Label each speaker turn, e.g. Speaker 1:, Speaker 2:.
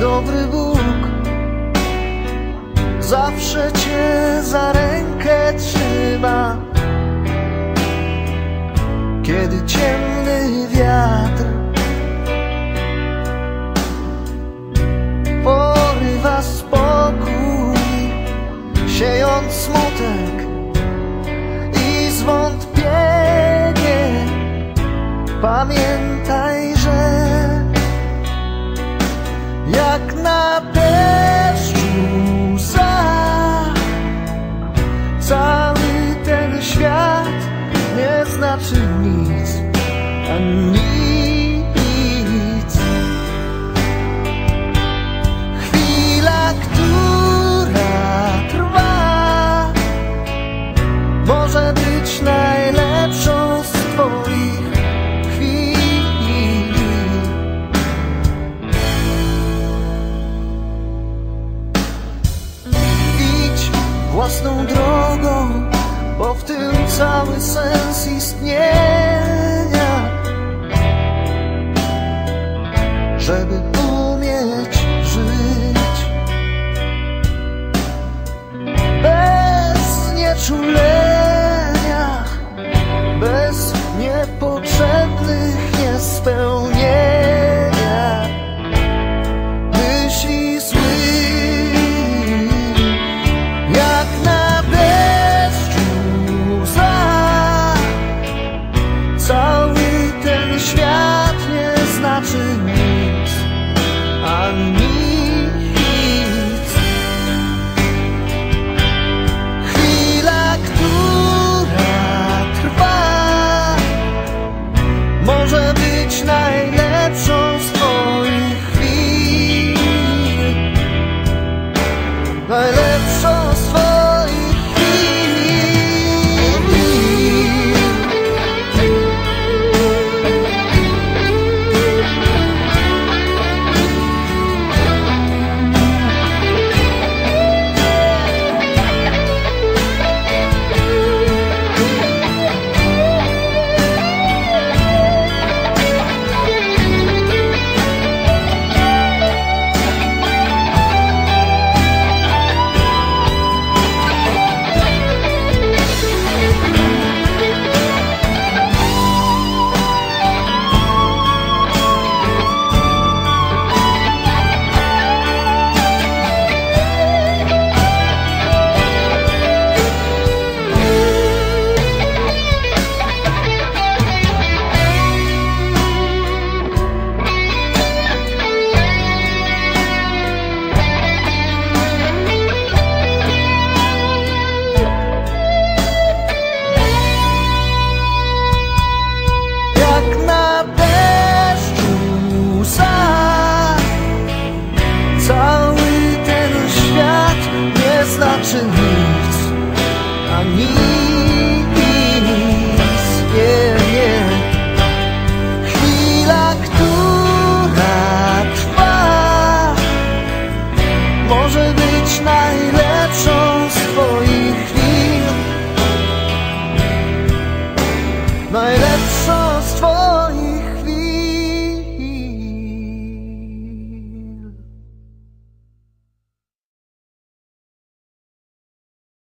Speaker 1: Dobry Bóg zawsze cię za rękę trzyma. Kiedy ciemny wiatr jak na deszczu łza. Cały ten świat nie znaczy nic, a nic. własną drogą, bo w tym cały sens istnienia. Żeby umieć żyć bez nieczulenia, bez niepotrzebnych niespełnienia. But